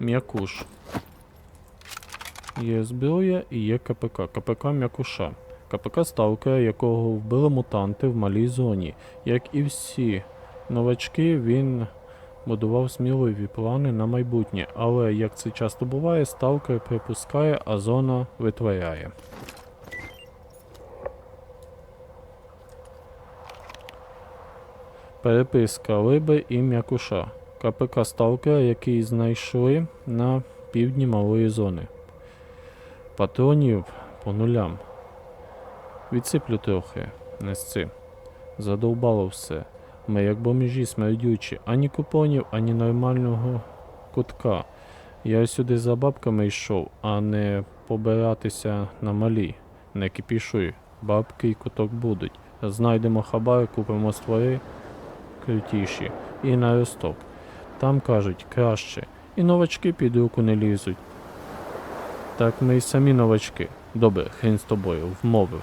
м'якуш. Є зброя і є КПК. КПК м'якуша. КПК сталкера, якого вбили мутанти в малій зоні. Як і всі новачки, він будував сміливі плани на майбутнє, але як це часто буває, сталкер припускає, а зона витворяє. Переписка Либи і М'якуша. КПК Сталкера, який знайшли на півдні малої зони. Патронів по нулям. Відсиплю трохи, не сци. Задовбало все. Ми як бомжі смердючі, ані купонів, ані нормального кутка. Я сюди за бабками йшов, а не побиратися на малі. Не кипішуй, бабки й куток будуть. Знайдемо хабар, купимо створи крутіші і на росток. Там кажуть краще. І новачки під руку не лізуть. Так ми й самі новачки. Добре, хрін з тобою, вмовив.